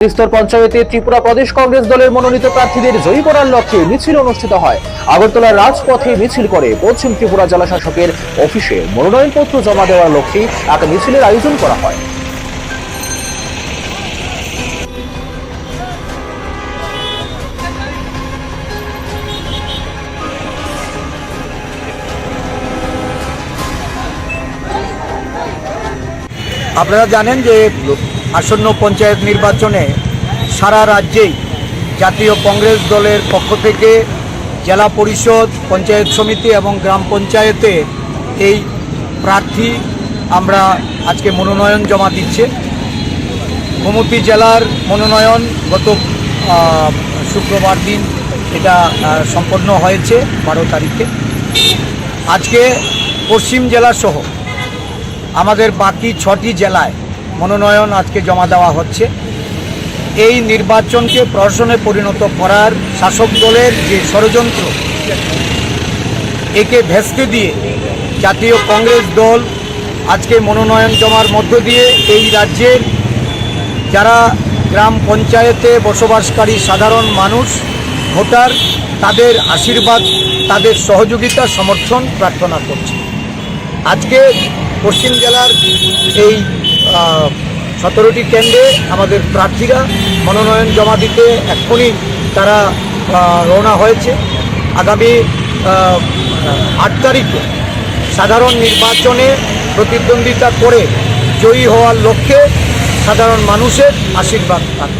স্তর পঞ্চায়েতে ত্রিপুরা প্রদেশ কংগ্রেস দলের মনোনীত প্রার্থীদের জয়ী করার লক্ষ্যে মিছিল অনুষ্ঠিত হয়। আগরতলার রাজপথে মিছিল করে পশ্চিম ত্রিপুরা জেলা শাসকের অফিসে মনোনয়নপত্র জমা দেওয়ার লক্ষ্যে এক মিছিলের আয়োজন করা হয়। আপনারা জানেন যে আসন্ন পঞ্চায়েত নির্বাচনে সারা রাজ্যেই জাতীয় কংগ্রেস দলের পক্ষ থেকে জেলা পরিষদ, পঞ্চায়েত সমিতি এবং গ্রাম পঞ্চায়েতে এই প্রার্থী আমরা আজকে মনোনয়ন জমা দিচ্ছে। গোমতী জেলার মনোনয়ন গত শুক্রবার দিন এটা সম্পন্ন হয়েছে বারো তারিখে। আজকে পশ্চিম জেলা সহ আমাদের বাকি ছটি জেলায় মনোনয়ন আজকে জমা দেওয়া হচ্ছে। এই নির্বাচনকে প্রশাসনে পরিণত করার শাসক দলের যে ষড়যন্ত্র, একে ভেস্তে দিয়ে জাতীয় কংগ্রেস দল আজকে মনোনয়ন জমার মধ্য দিয়ে এই রাজ্যের যারা গ্রাম পঞ্চায়েতে বসবাসকারী সাধারণ মানুষ, ভোটার, তাদের আশীর্বাদ, তাদের সহযোগিতা, সমর্থন প্রার্থনা করছে। আজকে পশ্চিম জেলার এই সতেরোটি কেন্দ্রে আমাদের প্রার্থীরা মনোনয়ন জমা দিতে এক্ষুনি তারা রওনা হয়েছে। আগামী আট তারিখে সাধারণ নির্বাচনে প্রতিদ্বন্দ্বিতা করে জয়ী হওয়ার লক্ষ্যে সাধারণ মানুষের আশীর্বাদ পাবে।